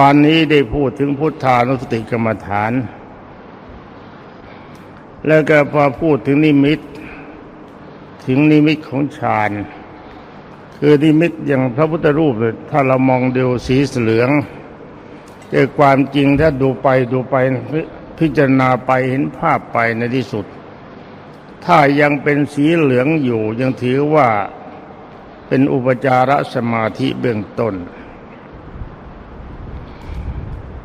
ตอนนี้ได้พูดถึงพุทธานุสติกรรมฐาน แล้วก็พอพูดถึงนิมิต ถึงนิมิตของฌาน คือนิมิตอย่างพระพุทธรูปถ้าเรามองดูสีเหลืองแต่ความจริงถ้าดูไปดูไปพิจารณาไปเห็นภาพไปในที่สุด ถ้ายังเป็นสีเหลืองอยู่ยังถือว่าเป็นอุปจารสมาธิเบื้องต้น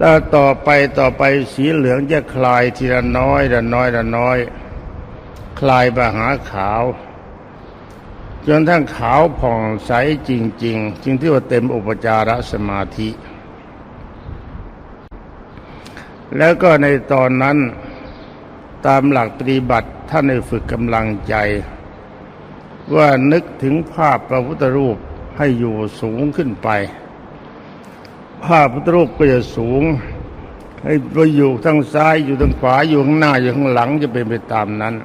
ถ้าต่อไปต่อไปสีเหลืองจะคลายทีละน้อยละน้อยละน้อย คลายไปหาขาว จนทั้งขาวผ่องใสจริง ๆ จึงที่ว่าเต็มอุปจารสมาธิ แล้วก็ในตอนนั้นตามหลักปฏิบัติท่านได้ฝึกกำลังใจ ว่านึกถึงภาพพระพุทธรูปให้อยู่สูงขึ้นไป ภาพพุทธรูปก็จะสูง ให้ไปอยู่ทางซ้ายอยู่ทางขวาอยู่ข้างหน้าอยู่ข้างหลังจะเป็นไปตามนั้น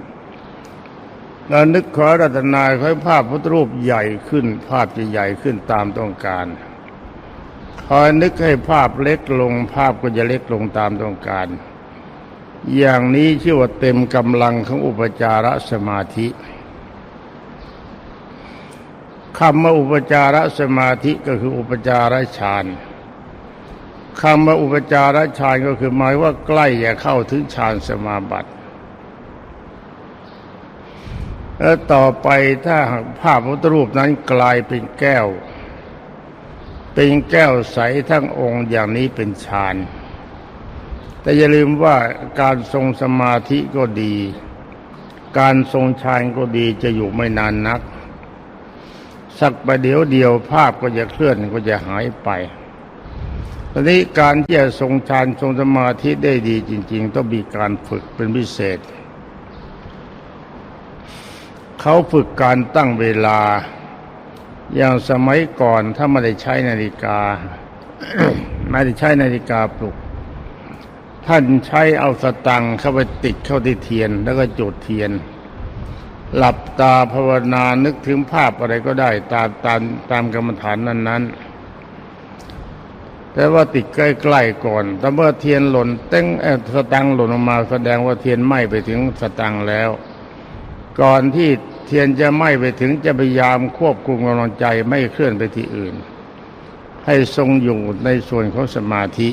เรานึกขอรัตนาขอให้ภาพพุทธรูปใหญ่ขึ้น ภาพจะใหญ่ขึ้นตามต้องการคอยนึกให้ภาพเล็กลง ภาพก็จะเล็กลงตามต้องการ อย่างนี้ชื่อว่าเต็มกำลังของอุปจารสมาธิคำว่าอุปจารสมาธิก็คืออุปจารฌาน คำว่าอุปจารฌานก็คือหมายว่าใกล้จะเข้าถึงฌานสมาบัติแล้วต่อไปถ้าหากภาพพุทธรูปนั้นกลายเป็นแก้ว เป็นแก้วใสทั้งองค์อย่างนี้เป็นฌาน แต่อย่าลืมว่าการทรงสมาธิก็ดี การทรงฌานก็ดีจะอยู่ไม่นานนัก สักประเดี๋ยวเดียวภาพก็จะเคลื่อนก็จะหายไป อนนี้การที่จะทรงฌานทรงสมาธิได้ดีจริง ๆ ต้องมีการฝึกเป็นพิเศษ เขาฝึกการตั้งเวลา อย่างสมัยก่อนถ้าไม่ได้ใช้นาฬิกาไม่ได้ใช้นาฬิกาปลุก ท่านใช้เอาสตังเข้าไปติดเข้าที่เทียน แล้วก็จุดเทียน หลับตาภาวนานึกถึงภาพอะไรก็ได้ตามตามตามกรรมฐานนั้น ๆ แต่ว่าติดใกล้ๆก่อน แต่เมื่อเทียนหล่นเต้งสตังหล่นออกมาแสดงว่าเทียนไหม้ไปถึงสตังแล้ว ก่อนที่เทียนจะไหม้ไปถึงจะพยายามควบคุมกำลังใจไม่เคลื่อนไปที่อื่น ให้ทรงอยู่ในส่วนของสมาธิ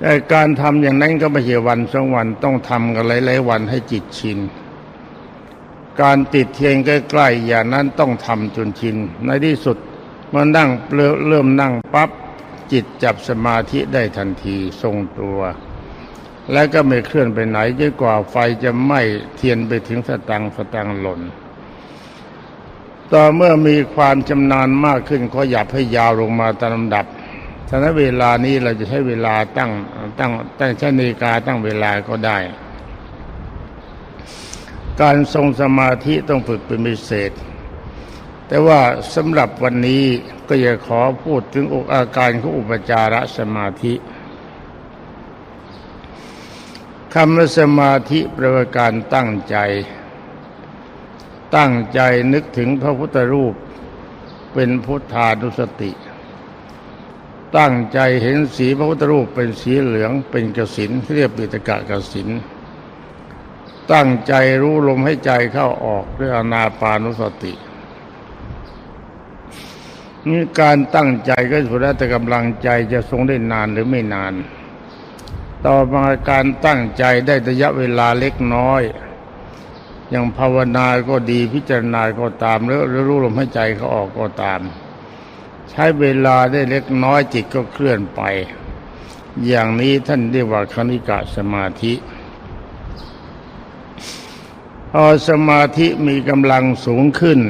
แต่การทำอย่างนั้นก็ไม่ใช่วันสองวันต้องทำกันหลายๆวันให้จิตชิน การติดเทียนใกล้ๆอย่างนั้นต้องทำจนชิน ในที่สุด มื่อนั่งเริ่มนั่งปั๊บจิตจับสมาธิได้ทันทีทรงตัว แล้วก็ไม่เคลื่อนไปไหนจนกว่าไฟจะไหม้เทียนไปถึงสตังสตังหล่น ต่อเมื่อมีความชำนาญมากขึ้นก็หยับให้ยาวลงมาตามลำดับฉะนั้นเวลานี้เราจะใช้เวลาตั้งตั้งตั้งชนาฬิกาตั้งเวลาก็ได้ การทรงสมาธิต้องฝึกเป็นพิเศษ แต่ว่าสำหรับวันนี้ก็อยากขอพูดถึงอาการของอุปจารสมาธิคำว่าสมาธิปลว่าการตั้งใจ ตั้งใจนึกถึงพระพุทธรูปเป็นพุทธานุสติ ตั้งใจเห็นสีพระพุทธรูปเป็นสีเหลืองเป็นกสินเรียกปิตกะกสินตั้งใจรู้ลมให้ใจเข้าออกด้วยอนาปานุสติ นี่การตั้งใจก็สุดแล้วแต่กำลังใจจะทรงได้นานหรือไม่นาน ต่อมาการตั้งใจได้ระยะเวลาเล็กน้อยอย่างภาวนาก็ดีพิจารณาก็ตามหรือรู้ลมให้ใจเขาออกก็ตาม ใช้เวลาได้เล็กน้อยจิตก็เคลื่อนไป อย่างนี้ท่านเรียกว่าคณิกะสมาธิพอสมาธิมีกำลังสูงขึ้น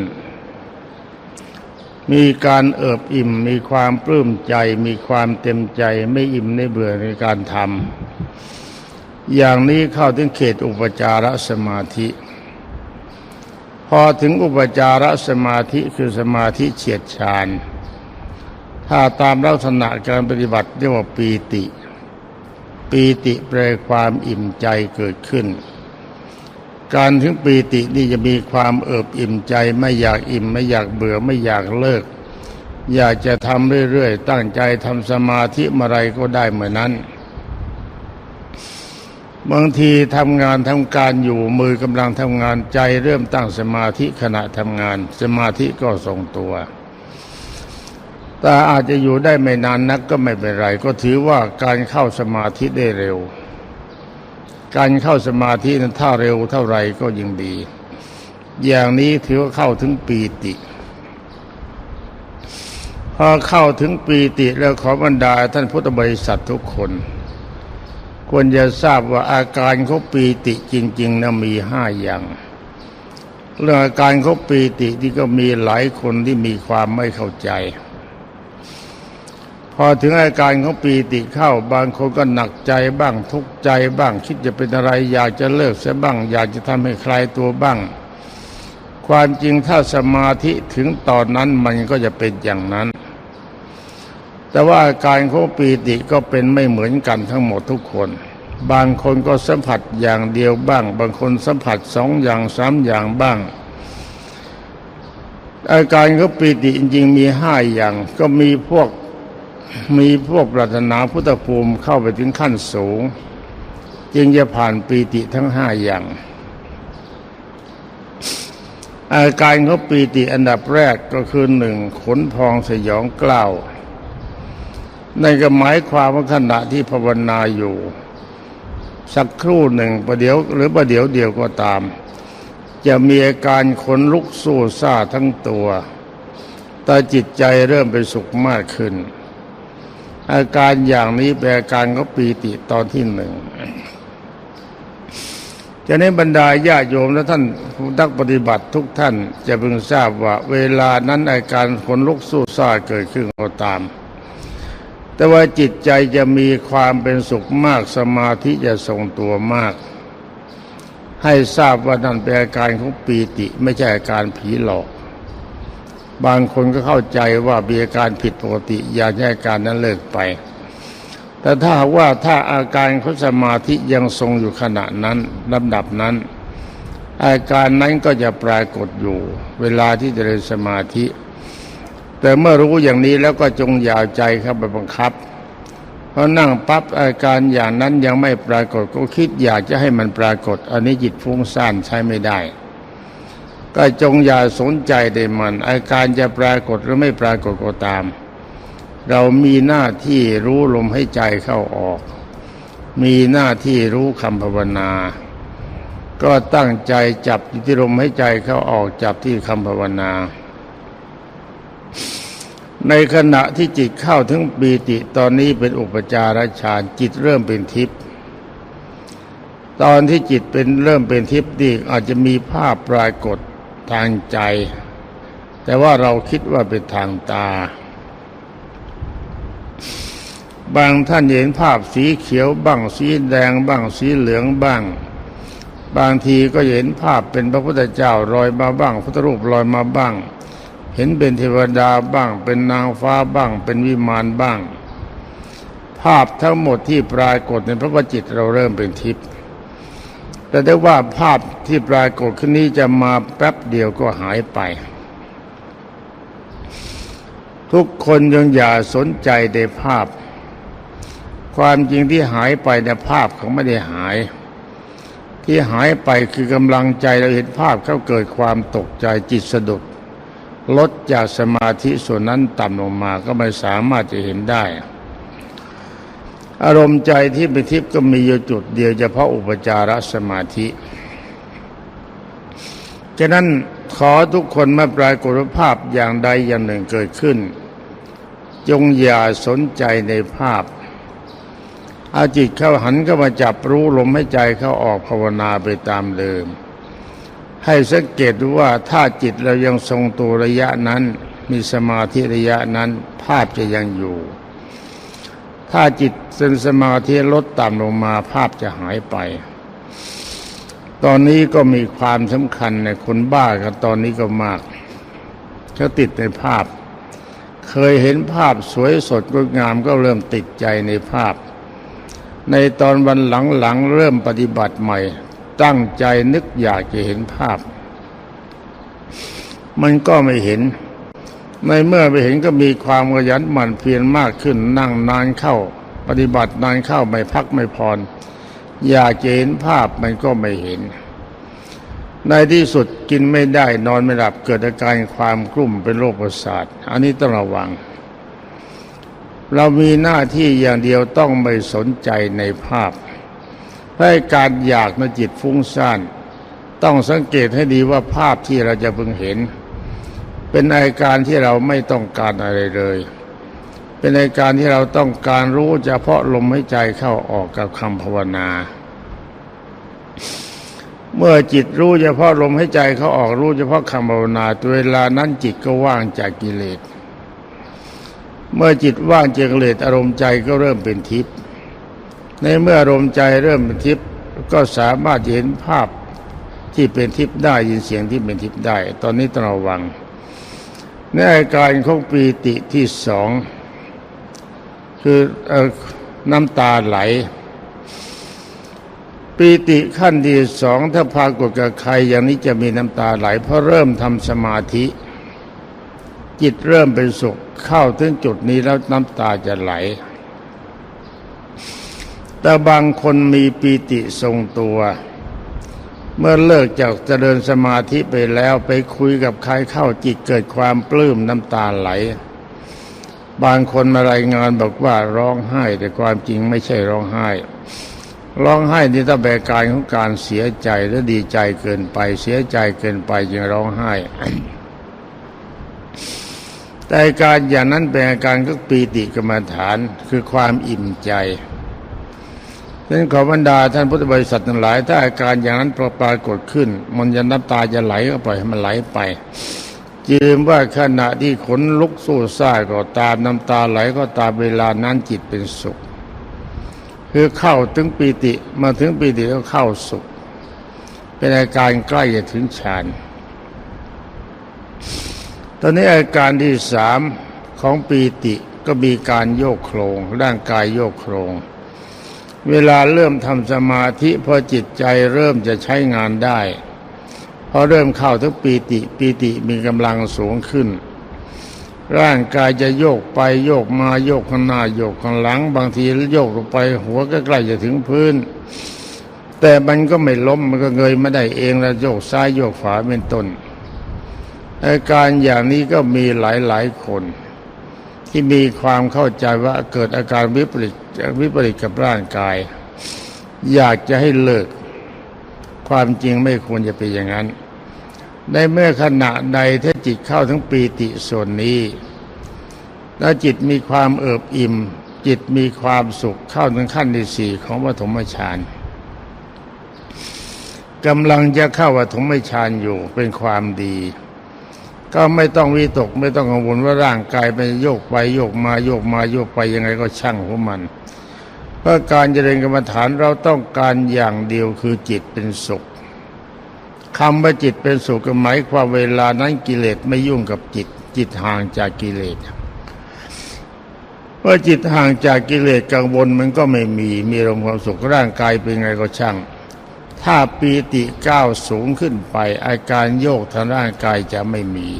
มีการเอิบอิ่ม มีความปลื้มใจ มีความเต็มใจไม่อิ่มไม่เบื่อในการทำอย่างนี้เข้าถึงเขตอุปจารสมาธิ พอถึงอุปจารสมาธิคือสมาธิเฉียดฌานถ้าตามลักษณะการปฏิบัติเรียกว่าปีติ ปีติแปลความอิ่มใจเกิดขึ้น การถึงปีตินี่จะมีความเอิบอิ่มใจ ไม่อยากอิ่ม ไม่อยากเบื่อไม่อยากเลิก อยากจะทำเรื่อยๆ ตั้งใจทำสมาธิเมื่อไรก็ได้เหมือนนั้น บางทีทำงานทำการอยู่มือกำลังทำงานใจเริ่มตั้งสมาธิขณะทำงาน สมาธิก็ทรงตัวแต่อาจจะอยู่ได้ไม่นานนักก็ไม่เป็นไร ก็ถือว่าการเข้าสมาธิได้เร็ว การเข้าสมาธินั้นถ้าเร็วเท่าไรก็ยิ่งดี อย่างนี้ถือว่าเข้าถึงปีติพอเข้าถึงปีติแล้วขอบรรดาท่านพุทธบริษัททุกคน ควรจะทราบว่าอาการเขาปีติจริงๆนะมีห้าอย่าง เรื่องอาการเขาปีติที่ก็มีหลายคนที่มีความไม่เข้าใจ พอถึงอาการของปีติเข้า บางคนก็หนักใจบ้างทุกข์ใจบ้าง คิดจะเป็นอะไร อยากจะเลิกเสียบ้าง อยากจะทำให้คลายตัวบ้าง ความจริงถ้าสมาธิถึงตอนนั้นมันก็จะเป็นอย่างนั้น แต่ว่าอาการของปีติก็เป็นไม่เหมือนกันทั้งหมดทุกคน บางคนก็สัมผัสอย่างเดียวบ้าง บางคนสัมผัสสองอย่างสามอย่างบ้างอาการของปีติจริงๆมีห้าอย่าง ก็มีพวก มีพวกปรารถนาพุทธภูมิเข้าไปถึงขั้นสูง จึงจะผ่านปีติทั้งห้าอย่าง อาการของปีติอันดับแรกก็คือหนึ่งขนพองสยองกล้าวนั่นก็หมายความว่าขณะที่ภาวนาอยู่ สักครู่หนึ่งประเดี๋ยวหรือประเดี๋ยวเดียวก็ตาม จะมีอาการขนลุกสู้ซ่าทั้งตัวแต่จิตใจเริ่มเป็นสุขมากขึ้น อาการอย่างนี้เป็นอาการของปีติตอนที่หนึ่งจะในบรรดาญาโยมและท่านผู้นักปฏิบัติทุกท่านจะพึงทราบว่าเวลานั้นอาการขนลุกสู้ซ่าเกิดขึ้นก็ตาม แต่ว่าจิตใจจะมีความเป็นสุขมากสมาธิจะทรงตัวมาก ให้ทราบว่านั่นเป็นอาการของปีติไม่ใช่อาการผีหลอก บางคนก็เข้าใจว่ามีอาการผิดปกติอยากให้อาการนั้นเลิกไป แต่ถ้าว่าถ้าอาการเของสมาธิยังทรงอยู่ขณะนั้นลำดับนั้น อาการนั้นก็จะปรากฏอยู่ เวลาที่จะเริญสมาธิ แต่เมื่อรู้อย่างนี้แล้วก็จงอย่าเอาใจเข้าไปบังคับเพราะนั่งปั๊บอาการอย่างนั้นยังไม่ปรากฏก็คิดอยากจะให้มันปรากฏ อันนี้จิตฟุ้งซ่านใช้ไม่ได้ ก็จงอย่าสนใจในมัน อาการจะปรากฏหรือไม่ปรากฏก็ตาม เรามีหน้าที่รู้ลมให้ใจเข้าออก มีหน้าที่รู้คำภาวนา ก็ตั้งใจจับที่ลมให้ใจเข้าออกจับที่คำภาวนา ในขณะที่จิตเข้าถึงปีติตอนนี้เป็นอุปจารฌานจิตเริ่มเป็นทิพย์ตอนที่จิตเป็นเริ่มเป็นทิพย์นี่อาจจะมีภาพปรากฏ ทางใจ แต่ว่าเราคิดว่าเป็นทางตา บางท่านเห็นภาพสีเขียวบ้างสีแดงบ้างสีเหลืองบ้าง บางทีก็เห็นภาพเป็นพระพุทธเจ้าลอยมาบ้างพุทธรูปลอยมาบ้าง เห็นเป็นเทวดาบ้าง เป็นนางฟ้าบ้าง เป็นวิมานบ้าง ภาพทั้งหมดที่ปรากฏในพระวจิตเราเริ่มเป็นทิพย์ แต่ได้ว่าภาพที่ปรากฏขึ้นนี้จะมาแป๊บเดียวก็หายไป ทุกคนยังอย่าสนใจในภาพ ความจริงที่หายไปในภาพเขาไม่ได้หาย ที่หายไปคือกำลังใจเราเห็นภาพเขาเกิดความตกใจจิตสะดุดลดจากสมาธิส่วนนั้นต่ำลงมาก็ไม่สามารถจะเห็นได้ อารมณ์ใจที่เป็นทิพย์ก็มีอยู่จุดเดียวเฉพาะอุปจารสมาธิฉะนั้นขอทุกคนมาปรากฏภาพอย่างใดอย่างหนึ่งเกิดขึ้น จงอย่าสนใจในภาพเอาจิตเข้าหันก็มาจับรู้ลมให้ใจเข้าออกภาวนาไปตามเดิม ให้สังเกตว่าถ้าจิตเรายังทรงตัวระยะนั้น มีสมาธิระยะนั้นภาพจะยังอยู่ ถ้าจิตเส้นสมาธิลดต่ำลงมาภาพจะหายไป ตอนนี้ก็มีความสำคัญในคนบ้ากันตอนนี้ก็มากเขาติดในภาพ เคยเห็นภาพสวยสดงดงามก็เริ่มติดใจในภาพ ในตอนวันหลังๆเริ่มปฏิบัติใหม่ ตั้งใจนึกอยากจะเห็นภาพ มันก็ไม่เห็น ในเมื่อไปเห็นก็มีความขยันหมั่นเพียรมากขึ้นนั่งนานเข้า ปฏิบัตินานเข้าไม่พักไม่พรอยากจะเห็นภาพมันก็ไม่เห็น ในที่สุดกินไม่ได้นอนไม่หลับเกิดอาการความกลุ่มเป็นโรคประสาท อันนี้ต้องระวัง เรามีหน้าที่อย่างเดียวต้องไม่สนใจในภาพให้การอยากในจิตฟุ้งซ่านต้องสังเกตให้ดีว่าภาพที่เราจะพึงเห็น เป็นอาการที่เราไม่ต้องการอะไรเลย เป็นอาการที่เราต้องการรู้เฉพาะลมหายใจเข้าออกกับคำภาวนา เมื่อจิตรู้เฉพาะลมหายใจเข้าออกรู้เฉพาะคำภาวนาตัวเวลานั้นจิตก็ว่างจากกิเลส เมื่อจิตว่างจากกิเลสอารมณ์ใจก็เริ่มเป็นทิพย์ ในเมื่ออารมณ์ใจเริ่มเป็นทิพย์ก็สามารถเห็นภาพที่เป็นทิพย์ได้ยินเสียงที่เป็นทิพย์ได้ ตอนนี้ต้องระวัง ในอาการของปีติที่สอง คืออน้ำตาไหล ปีติขั้นที่สองถ้าพากฏกับใครอย่างนี้จะมีน้ำตาไหล เพราะเริ่มทำสมาธิ จิตเริ่มเป็นสุขเข้าถึงจุดนี้แล้วน้ำตาจะไหล แต่บางคนมีปีติทรงตัว เมื่อเลิกจากเจริญสมาธิไปแล้วไปคุยกับใครเข้าจิตเกิดความปลื้มน้ำตาไหล บางคนมารายงานบอกว่าร้องไห้แต่ความจริงไม่ใช่ร้องไห้ ร้องไห้นี่ถ้าแบกการของการเสียใจและดีใจเกินไปเสียใจเกินไปจึงร้องไห้ แต่อาการอย่างนั้นเป็นอาการก็ปีติกรรมฐานคือความอิ่มใจ ดังนั้นขอบรรดาท่านพุทธบริษัททั้งหลาย ถ้าอาการอย่างนั้นปรปรากฏขึ้น มันจะน้ำตาจะไหลก็ปล่อยให้มันไหลไปยืมว่าขณะที่ขนลุกสู้ซ่าก็ตามน้ำตาไหลก็ตามเวลานั้นจิตเป็นสุข คือเข้าถึงปีติมาถึงปีติก็เข้าสุข เป็นอาการใกล้จะถึงฌานตอนนี้อาการที่สามของปีติก็มีการโยกโครงร่างกายโยกโครง เวลาเริ่มทำสมาธิพอจิตใจเริ่มจะใช้งานได้พอเริ่มเข้าถึงปีติปีติมีกำลังสูงขึ้น ร่างกายจะโยกไปโยกมาโยกข้างหน้าโยกข้างหลัง บางทีโยกลงไปหัวก็ใกล้จะถึงพื้น แต่มันก็ไม่ล้มมันก็เงยไม่ได้เองแล้วโยกซ้ายโยกขวาเป็นต้นอาการอย่างนี้ก็มีหลายๆคน ที่มีความเข้าใจว่าเกิดอาการวิปริตวิปริตกับร่างกาย อยากจะให้เลิก ความจริงไม่ควรจะเป็นอย่างนั้น ในเมื่อขณะใดถ้าจิตเข้าทั้งปีติส่วนนี้ แล้วจิตมีความเอิบอิ่ม จิตมีความสุขเข้าถึงขั้นที่สี่ของปฐมฌานกำลังจะเข้าปฐมฌานอยู่เป็นความดี ก็ไม่ต้องวิตกไม่ต้องกังวลว่าร่างกายไปโยกไปโยกมาโยกมาโยกไปยังไงก็ช่างของมัน เพราะการเจริญกรรมฐานเราต้องการอย่างเดียวคือจิตเป็นสุขคำว่าจิตเป็นสุขหมายความเวลานั้นกิเลสไม่ยุ่งกับจิต จิตห่างจากกิเลสเมื่อจิตห่างจากกิเลสกังวลมันก็ไม่มีมีลมความสุขร่างกายเป็นไงก็ช่าง ถ้าปีติก้าวสูงขึ้นไป อาการโยกทางร่างกายจะไม่มี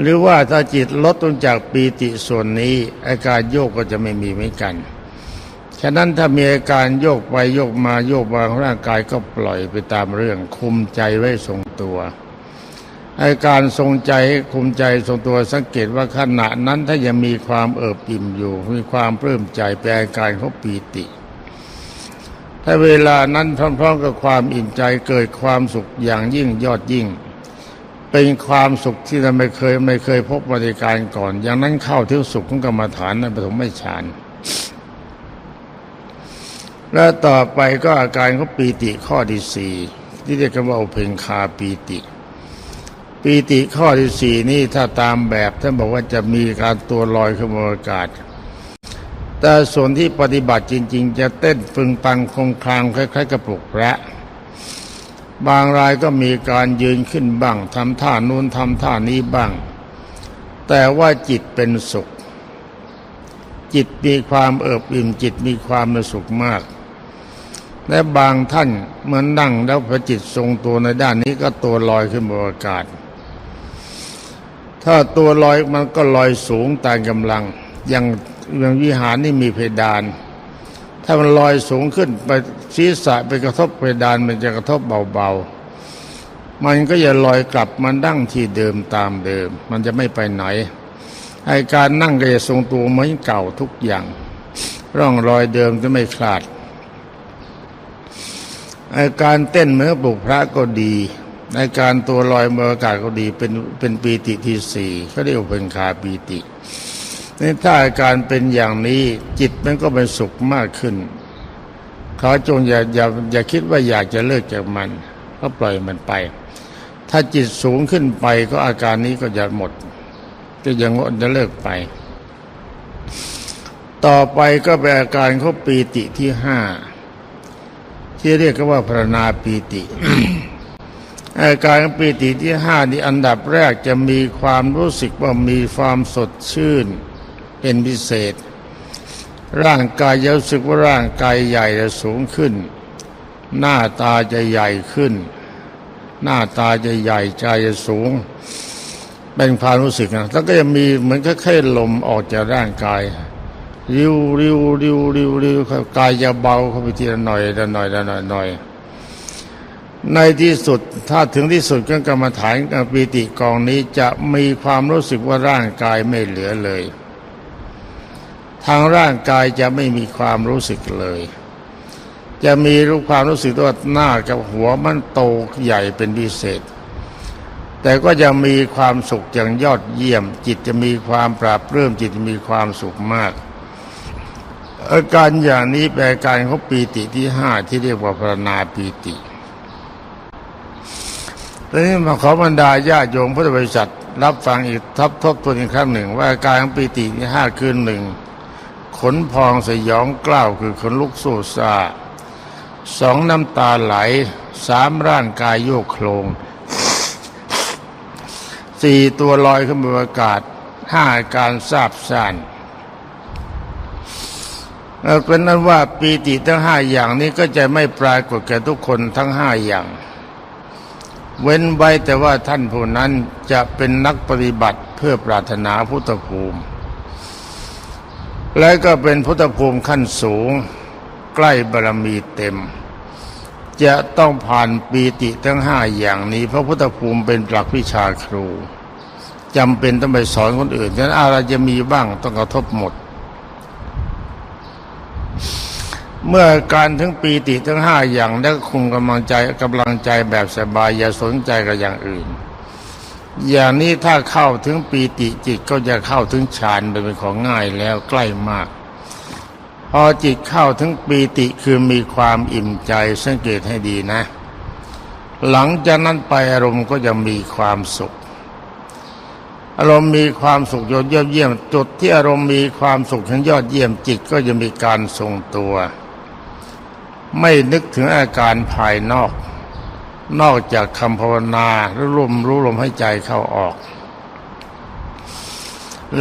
หรือว่าถ้าจิตลดลงจากปีติส่วนนี้ อาการโยกก็จะไม่มีเหมือนกัน ฉะนั้นถ้ามีอาการโยกไปโยกมาโยกมาของร่างกายก็ปล่อยไปตามเรื่องคุมใจไว้ทรงตัวอาการทรงใจคุมใจทรงตัวสังเกตว่าขณะนั้นถ้ายังมีความเอิบอิ่มอยู่ มีความปลื้มใจเป็นอาการของปีติ ถ้าเวลานั้นพร้อมๆกับความอิ่มใจเกิดความสุขอย่างยิ่งยอดยิ่ง เป็นความสุขที่เราไม่เคยไม่เคยพบมาในการก่อน อย่างนั้นเข้าถึงสุขของกรรมฐานในปฐมฌานและต่อไปก็อาการของปีติข้อที่สี่ที่เรียกกันว่าอุเพงคาปีติปีติข้อที่สี่นี่ถ้าตามแบบท่านบอกว่าจะมีการตัวลอยขึ้นบนอากาศ แต่ส่วนที่ปฏิบัติจริง ๆ จะเต้นฟึงปังคงคลางคล้ายๆกระปลุกแพะบางรายก็มีการยืนขึ้นบ้างทำท่านู้นทำท่านี้บ้าง แต่ว่าจิตเป็นสุข จิตมีความเอิบอิ่มจิตมีความสุขมาก และบางท่านเมื่อนั่งแล้วพระจิตทรงตัวในด้านนี้ก็ตัวลอยขึ้นบนอากาศ ถ้าตัวลอยมันก็ลอยสูงตามกำลังย่าง อย่างวิหารนี่มีเพดาน ถ้ามันลอยสูงขึ้นไปศีรษะไปกระทบเพดานมันจะกระทบเบาๆ มันก็จะลอยกลับมานั่งที่เดิมตามเดิม มันจะไม่ไปไหนไอการนั่งก็จะทรงตัวเหมือนเก่าทุกอย่าง ร่องรอยเดิมจะไม่คลาดไอการเต้นเมื่อปลุกพระก็ดีในการตัวลอยเมืออากาศก็ดีเป็นเป็นปีติที่สี่เขาเรียกว่าเป็นคาปีติ นี่ถ้าอาการเป็นอย่างนี้จิตมันก็เป็นสุขมากขึ้นเขาจงอย่าอย่าอย่าคิดว่าอยากจะเลิกจากมันก็ปล่อยมันไป ถ้าจิตสูงขึ้นไปก็อาการนี้ก็จะหมดก็ยังงดจะเลิกไป ต่อไปก็เป็นอาการเขาปีติที่ห้าที่เรียกกันว่าพรณาปีติอาการปีติที่ห้านี่อันดับแรกจะมีความรู้สึกว่ามีความสดชื่น เป็นพิเศษ ร่างกายจะรู้สึกว่าร่างกายใหญ่จะสูงขึ้น หน้าตาจะใหญ่ขึ้น หน้าตาจะใหญ่ใจจะสูง เป็นความรู้สึกนะแล้วก็จะมีเหมือนแค่ลมออกจากร่างกายริ้วริ้วริ้วริ้วริ้วกายจะเบาเข้าไปทีละหน่อยละหน่อยละหน่อยหน่อยในที่สุดถ้าถึงที่สุดก็กรรมฐานปีติกองนี้จะมีความรู้สึกว่าร่างกายไม่เหลือเลย ทางร่างกายจะไม่มีความรู้สึกเลย จะมีรู้ความรู้สึกว่าหน้ากับหัวมันโตใหญ่เป็นพิเศษ แต่ก็จะมีความสุขอย่างยอดเยี่ยม จิตจะมีความปราบเรื่มจิตจะมีความสุขมาก อาการอย่างนี้เป็นอาการของปีติที่ห้าที่เรียกว่าพรณาปีติทีนี้มาขอบรรดาญาโยมพุทธบริษัท รับฟังอีกทับทบทวนอีกครั้งหนึ่ง ว่าอาการของปีติที่ห้าคือหนึ่ง ขนพองสยองกล้าวคือขนลุกสู้ซาสองน้ำตาไหลสามร่างกายโยกโครงสี่ตัวลอยขึ้นบนอากาศห้าการทราบซ่านเอ่อเป็นนั้นว่าปีติทั้งห้าอย่างนี้ก็จะไม่ปรากฏแก่ทุกคนทั้งห้าอย่าง เว้นไว้แต่ว่าท่านผู้นั้นจะเป็นนักปฏิบัติเพื่อปรารถนาพุทธภูมิ และก็เป็นพุทธภูมิขั้นสูง ใกล้บารมีเต็ม จะต้องผ่านปีติทั้งห้าอย่างนี้ เพราะพุทธภูมิเป็นหลักวิชาครูจำเป็นต้องไปสอนคนอื่นฉะนั้นอะไรจะมีบ้างต้องกระทบหมด เมื่อการถึงปีติทั้งห้าอย่างแล้คุมกำลังใจกำลังใจแบบสบายอย่าสนใจกับอย่างอื่น อย่างนี้ถ้าเข้าถึงปีติจิตก็จะเข้าถึงฌานเป็นของง่ายแล้วใกล้มาก พอจิตเข้าถึงปีติคือมีความอิ่มใจสังเกตให้ดีนะ หลังจากนั้นไปอารมณ์ก็จะมีความสุข อารมณ์มีความสุขยอดเยี่ยมจุดที่อารมณ์มีความสุขทั้งยอดเยี่ยมจิตก็จะมีการทรงตัว ไม่นึกถึงอาการภายนอก นอกจากคำภาวนาหรือลมรู้ลมให้ใจเข้าออก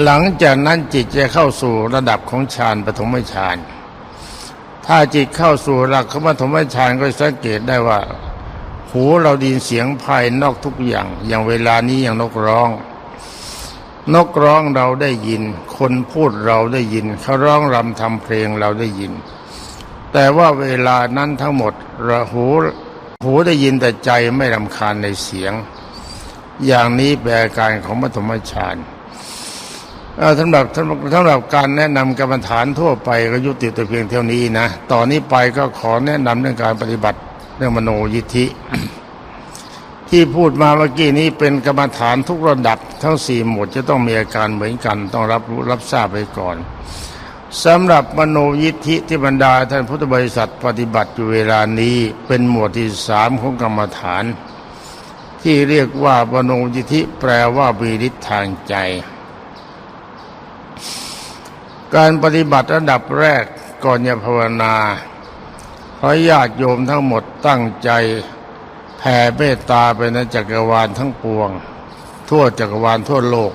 หลังจากนั้นจิตจะเข้าสู่ระดับของฌานปฐมฌานถ้าจิตเข้าสู่ระดับของปฐมฌานก็สังเกตได้ว่า หูเราดินเสียงภายนอกทุกอย่าง อย่างเวลานี้อย่างนกร้อง นกร้องเราได้ยิน คนพูดเราได้ยิน เขาร้องรำทำเพลงเราได้ยิน แต่ว่าเวลานั้นทั้งหมดราหู หูได้ยินแต่ใจไม่รำคาญในเสียง อย่างนี้เป็นอาการของปฐมฌานสำหรับสำหรับสำหรับการแนะนำกรรมฐานทั่วไปก็ยุติแต่เพียงเท่านี้นะต่อนนี้ไปก็ขอแนะนำเรื่องการปฏิบัติเรื่องมโนยิทธิ ที่พูดมาเมื่อกี้นี้เป็นกรรมฐานทุกระดับทั้งสี่หมวดจะต้องมีอาการเหมือนกัน ต้องรับรู้รับทราบไปก่อน สำหรับมโนยิทธิที่บรรดาท่านพุทธบริษัทปฏิบัติอยู่เวลานี้เป็นหมวดที่สามของกรรมฐาน ที่เรียกว่ามโนยิทธิแปลว่ามีฤทธิ์ทางใจ การปฏิบัติระดับแรกก่อนจะภาวนาขอญาติโยมทั้งหมดตั้งใจแผ่เมตตาไปในจักรวาลทั้งปวง ทั่วจักรวาลทั่วโลก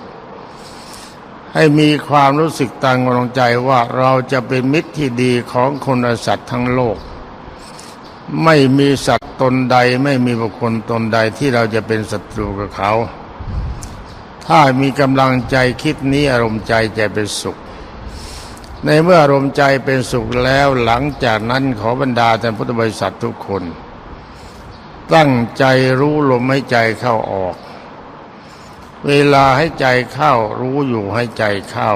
ให้มีความรู้สึกตั้งกำลังใจว่าเราจะเป็นมิตรที่ดีของคนสัตว์ทั้งโลก ไม่มีสัตว์ตนใดไม่มีบุคคลตนใดที่เราจะเป็นศัตรูกับเขา ถ้ามีกำลังใจคิดนี้อารมณ์ใจจะเป็นสุข ในเมื่ออารมณ์ใจเป็นสุขแล้วหลังจากนั้นขอบรรดาท่านพุทธบริษัททุกคน ตั้งใจรู้ลมให้ใจเข้าออก เวลาให้ใจเข้ารู้อยู่ให้ใจเข้า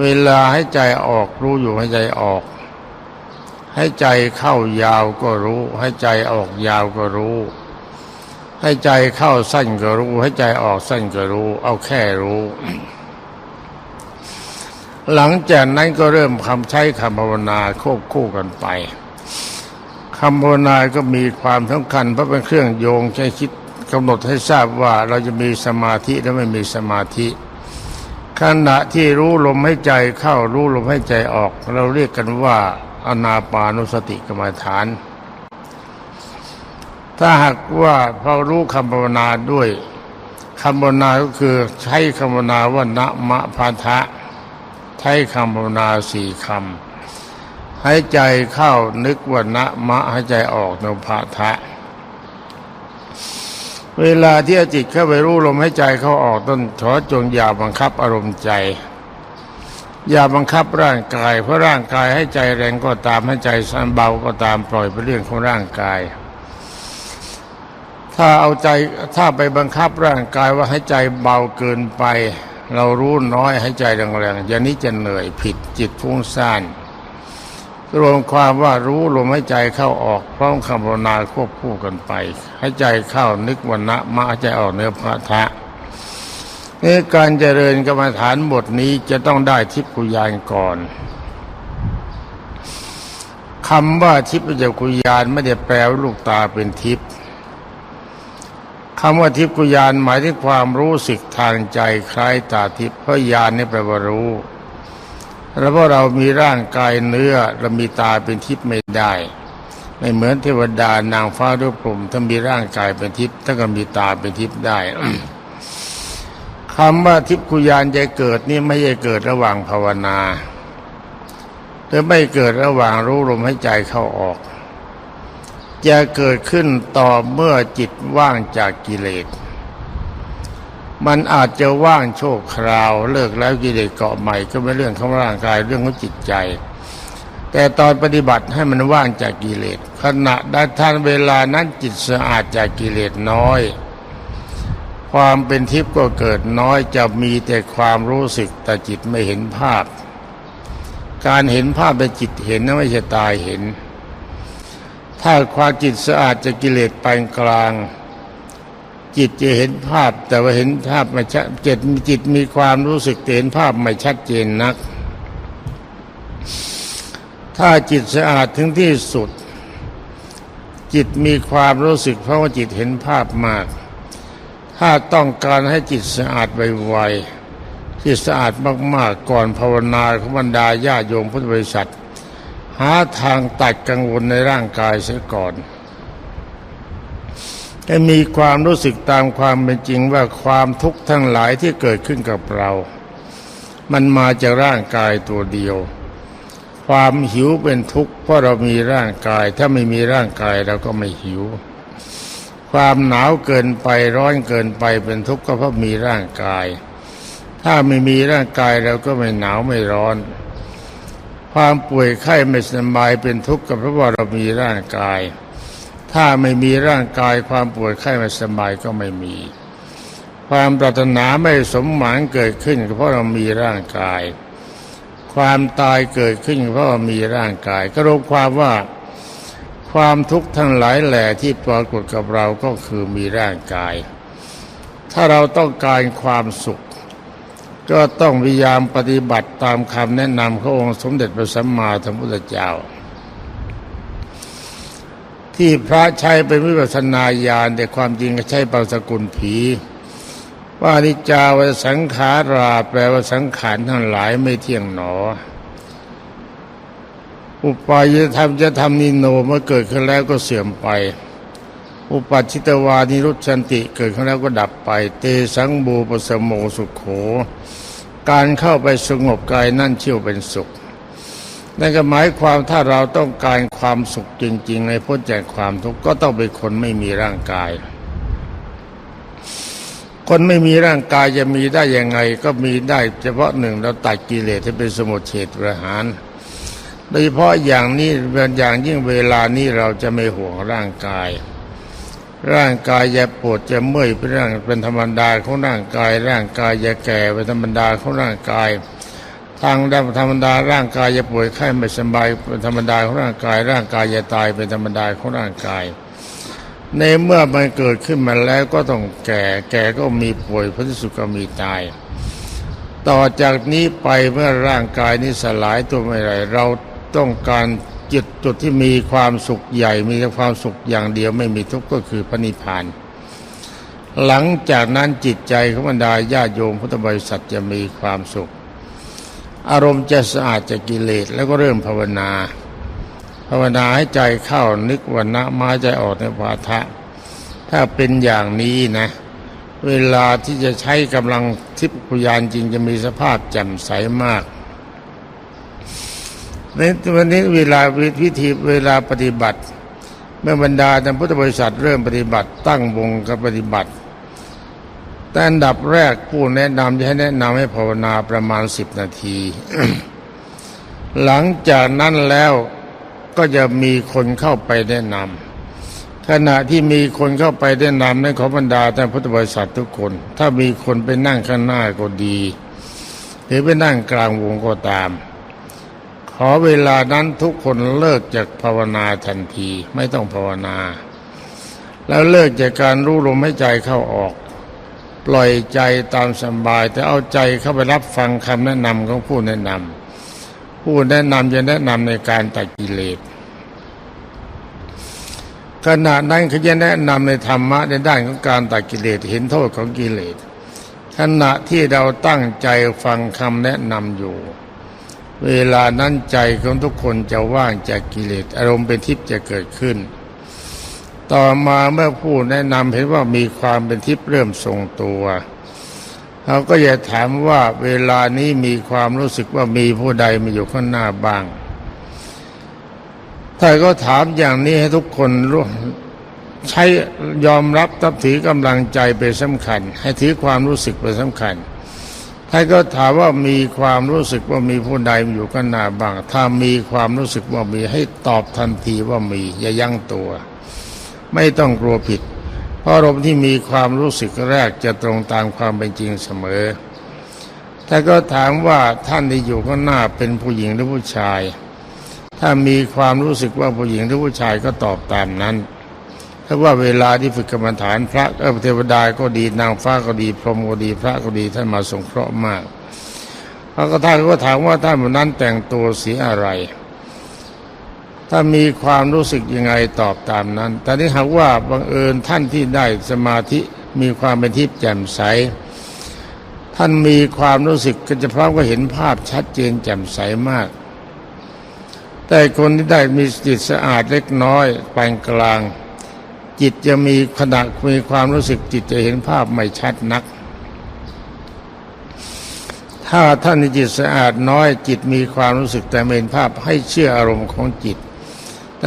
เวลาให้ใจออกรู้อยู่ให้ใจออก ให้ใจเข้ายาวก็รู้ ให้ใจออกยาวก็รู้ ให้ใจเข้าสั้นก็รู้ ให้ใจออกสั้นก็รู้ เอาแค่รู้ หลังจากนั้นก็เริ่มคำใช้คำภาวนาควบคู่กันไปคำภาวนาก็มีความสำคัญเพราะเป็นเครื่องโยงใช้คิด กำหนดให้ทราบว่าเราจะมีสมาธิและไม่มีสมาธิขณะที่รู้ลมให้ใจเข้ารู้ลมให้ใจออก เราเรียกกันว่าอนาปานุสติกรรมฐาน ถ้าหากว่าพอรู้คำภาวนาด้วยคำภาวนาก็คือใช้คำภาวนาว่านะมะพาทะ ใช้คำภาวนาสี่คำให้ใจเข้านึกว่านะมะให้ใจออกนพะทะ เวลาที่จิตเข้าไปรู้ลมให้ใจเข้าออกต้นขอจงอย่าบังคับอารมณ์ใจ อย่าบังคับร่างกาย เพราะร่างกายให้ใจแรงก็ตามให้ใจสั้นเบาก็ตามปล่อยไปเรื่องของร่างกาย ถ้าเอาใจถ้าไปบังคับร่างกายว่าให้ใจเบาเกินไป เรารู้น้อยให้ใจแรงๆอย่างนี้จะเหนื่อยผิดจิตฟุ้งซ่าน รวมความว่ารู้ลมให้ใจเข้าออกพร้อมคำภาวนาควบคู่กันไปให้ใจเข้านึกวันนะมาใจออกเนื้อพระทะนี่การเจริญกรรมฐานบทนี้จะต้องได้ทิพยานก่อนคำว่าทิพยกุยานไม่ได้แปลว่าลูกตาเป็นทิพย์คำว่าทิพกุยานหมายถึงความรู้สึกทางใจคล้ายตาทิพย์เพราะยานนี่แปลว่ารู้ แล้วเพราะเรามีร่างกายเนื้อเรามีตาเป็นทิพย์ไม่ได้ ไม่เหมือนเทวดานางฟ้าด้วยพรหมถ้ามีร่างกายเป็นทิพย์ถ้าก็มีตาเป็นทิพย์ได้คำว่าทิพกุยานจะเกิดนี่ไม่ใช่เกิดระหว่างภาวนาหรือไม่เกิดระหว่างรู้ลมให้ใจเข้าออก จะเกิดขึ้นต่อเมื่อจิตว่างจากกิเลส มันอาจจะว่างโชคคราว เลิกแล้วกิเลสเกาะใหม่ก็เป็นเรื่องของร่างกายเรื่องของจิตใจ แต่ตอนปฏิบัติให้มันว่างจากกิเลสขณะใดท่านเวลานั้นจิตสะอาดจากกิเลสน้อย ความเป็นทิพย์ก็เกิดน้อยจะมีแต่ความรู้สึกแต่จิตไม่เห็นภาพ การเห็นภาพแต่จิตเห็นนั้นไม่ใช่ตายเห็น ถ้าความจิตสะอาดจากกิเลสปานกลาง จิตจะเห็นภาพ แต่ว่าเห็นภาพไม่ชัดจิตจิตมีความรู้สึกแต่เห็นภาพไม่ชัดเจนนัก ถ้าจิตสะอาดถึงที่สุด จิตมีความรู้สึกเพราะว่าจิตเห็นภาพมาก ถ้าต้องการให้จิตสะอาดไวๆที่สะอาดมากๆก่อนภาวนาของบรรดาญาโยมพุทธบริษัท หาทางตัดกังวลในร่างกายเสียก่อน ให้มีความรู้สึกตามความเป็นจริงว่าความทุกข์ทั้งหลายที่เกิดขึ้นกับเรา มันมาจากร่างกายตัวเดียว ความหิวเป็นทุกข์เพราะเรามีร่างกาย ถ้าไม่มีร่างกายเราก็ไม่หิว ความหนาวเกินไปร้อนเกินไปเป็นทุกข์ก็เพราะมีร่างกาย ถ้าไม่มีร่างกายเราก็ไม่หนาวไม่ร้อน ความป่วยไข้ไม่สบายเป็นทุกข์ก็เพราะว่าเรามีร่างกาย ถ้าไม่มีร่างกายความป่วยไข้ไม่สบายก็ไม่มี ความปรารถนาไม่สมหวังเกิดขึ้น เพราะเรามีร่างกาย ความตายเกิดขึ้น เพราะเรามีร่างกาย ก็รวมความว่าความทุกข์ทั้งหลายแหล่ที่ปรากฏกับเราก็คือมีร่างกาย ถ้าเราต้องการความสุข ก็ต้องพยายามปฏิบัติตามคำแนะนำขององค์สมเด็จพระสัมมาสัมพุทธเจ้า ที่พระใช้เป็นวิปัสสนาญาณแต่ความจริงก็ใช้บาสกุลผี ว่านิจจาวสังขาราแปลว่าสังขารทั้งหลายไม่เที่ยงหนอ อุปายธรรมจะทำนิโนเมื่อเกิดขึ้นแล้วก็เสื่อมไป อุปัชชิตวานิรุชันติเกิดขึ้นแล้วก็ดับไป เตสังบูปสมโมสุขโข การเข้าไปสงบกายนั่นเชี่ยวเป็นสุข นั่นก็หมายความถ้าเราต้องการความสุขจริง ๆ ในพ้นจากความทุกข์ก็ต้องเป็นคนไม่มีร่างกาย คนไม่มีร่างกายจะมีได้ยังไง ก็มีได้เฉพาะหนึ่งเราตัดกิเลสที่เป็นสมุทเฉดประหารโดยเฉพาะอย่างนี้เป็นอย่างยิ่งเวลานี้เราจะไม่ห่วงร่างกาย ร่างกายจะปวดจะเมื่อยเป็นเรื่องเป็นธรรมดาของร่างกาย ร่างกายจะแก่เป็นธรรมดาของร่างกาย ทางด้านธรรมดาร่างกายจะป่วยไข้ไม่สบายเป็นธรรมดาของร่างกาย ร่างกายจะตายเป็นธรรมดาของร่างกาย ในเมื่อมันเกิดขึ้นมาแล้วก็ต้องแก่ แก่ก็มีป่วยพระที่สุดก็มีตาย ต่อจากนี้ไปเมื่อร่างกายนี้สลายตัวไม่ไรเราต้องการจุดจุดที่มีความสุขใหญ่ มีความสุขอย่างเดียวไม่มีทุกข์ก็คือพระนิพพานหลังจากนั้นจิตใจของบรรดาญาโยมพุทธบริษัทจะมีความสุข อารมณ์จะสะอาดจากกิเลสแล้วก็เริ่มภาวนา ภาวนาให้ใจเข้านึกวันนะมาใจออกในวาทะ ถ้าเป็นอย่างนี้นะ เวลาที่จะใช้กำลังทิพยานจริงจะมีสภาพแจ่มใสมากในวันนี้เวลาวิธีเวลาปฏิบัติ เมื่อบรรดาท่านพุทธบริษัทเริ่มปฏิบัติตั้งวงกับปฏิบัติ แต่อันดับแรกผู้แนะนำจะให้แนะนำให้ภาวนาประมาณสิบนาที หลังจากนั้นแล้วก็จะมีคนเข้าไปแนะนำขณะที่มีคนเข้าไปแนะนำในขอบรรดาท่านพุทธบริษัททุกคน ถ้ามีคนไปนั่งข้างหน้าก็ดี หรือไปนั่งกลางวงก็ตาม ขอเวลานั้นทุกคนเลิกจากภาวนาทันทีไม่ต้องภาวนา แล้วเลิกจากการรู้ลมหายใจเข้าออก ปล่อยใจตามสบาย แต่เอาใจเข้าไปรับฟังคำแนะนำของผู้แนะนำผู้แนะนำจะแนะนำในการตัดกิเลสขณะนั้นเขาจะแนะนำในธรรมะในด้านของการตัดกิเลสเห็นโทษของกิเลสขณะที่เราตั้งใจฟังคำแนะนำอยู่ เวลานั้นใจของทุกคนจะว่างจากกิเลสอารมณ์เป็นทิพย์จะเกิดขึ้น ต่อมาเมื่อผู้แนะนำเห็นว่ามีความเป็นทิพย์เริ่มทรงตัวเขาก็จะถามว่าเวลานี้มีความรู้สึกว่ามีผู้ใดมาอยู่ข้างหน้าบ้าง ถ้าก็ถามอย่างนี้ให้ทุกคนรู้ใช้ยอมรับตับถือกำลังใจเป็นสำคัญ ให้ถือความรู้สึกเป็นสำคัญถ้าก็ถามว่ามีความรู้สึกว่ามีผู้ใดมาอยู่ข้างหน้าบ้าง ถ้ามีความรู้สึกว่ามีให้ตอบทันทีว่ามีอย่ายั้งตัว ไม่ต้องกลัวผิด เพราะอารมณ์ที่มีความรู้สึกแรกจะตรงตามความเป็นจริงเสมอ ถ้าก็ถามว่าท่านที่อยู่ข้างหน้าเป็นผู้หญิงหรือผู้ชาย ถ้ามีความรู้สึกว่าผู้หญิงหรือผู้ชายก็ตอบตามนั้นถ้าว่าเวลาที่ฝึกกรรมฐานพระเออเทวดาก็ดีนางฟ้าก็ดี พรหมก็ดีพระก็ดีท่านมาสงเคราะห์มากพระก็ท่านก็ถามว่าท่านวันนั้นแต่งตัวสีอะไร ถ้ามีความรู้สึกยังไงตอบตามนั้น แต่ที่หากว่าบังเอิญท่านที่ได้สมาธิมีความเป็นทิพย์แจ่มใส ท่านมีความรู้สึกก็จะพร้อมก็เห็นภาพชัดเจนแจ่มใสมาก แต่คนที่ได้มีจิตสะอาดเล็กน้อยปานกลาง จิตจะมีขณะมีความรู้สึกจิตจะเห็นภาพไม่ชัดนัก ถ้าท่านจิตสะอาดน้อยจิตมีความรู้สึกแต่ไม่เห็นภาพให้เชื่ออารมณ์ของจิต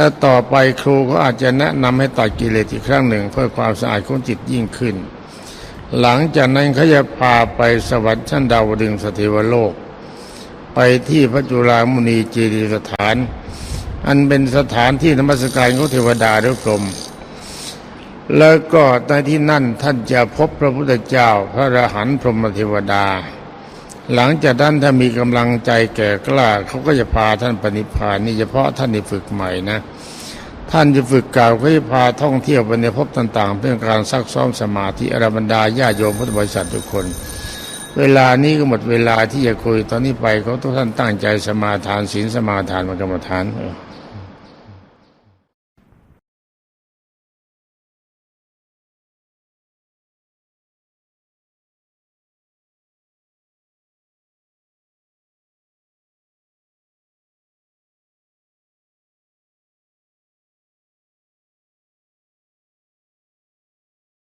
แต่ต่อไปครูก็อาจจะแนะนำให้ตัดกิเลสอีกครั้งหนึ่ง เพื่อความสะอาดของจิตยิ่งขึ้น หลังจากนั้นเขาจะพาไปสวรรค์ชั้นดาวดึงสถิวโลก ไปที่พระจุลามุนีเจดีย์สถาน อันเป็นสถานที่นมัสการของเทวดาหรือพรมแล้วก็ในที่นั่นท่านจะพบพระพุทธเจ้าพระอรหันต์พรหมเทวดา หลังจากนั้นถ้ามีกำลังใจแก่กล้าเขาก็จะพาท่านปณิพานนี่เฉพาะท่านที่ฝึกใหม่นะ ท่านจะฝึกเก่าก็จะพาท่องเที่ยวไปในภพต่างๆ เพื่อการซักซ้อมสมาธิอรบรรดาญาโยมพุทธบริษัททุกคน เวลานี้ก็หมดเวลาที่จะคุยตอนนี้ไปเขาทุกท่านตั้งใจสมาทานศีลสมาทานมากรรมฐานเออ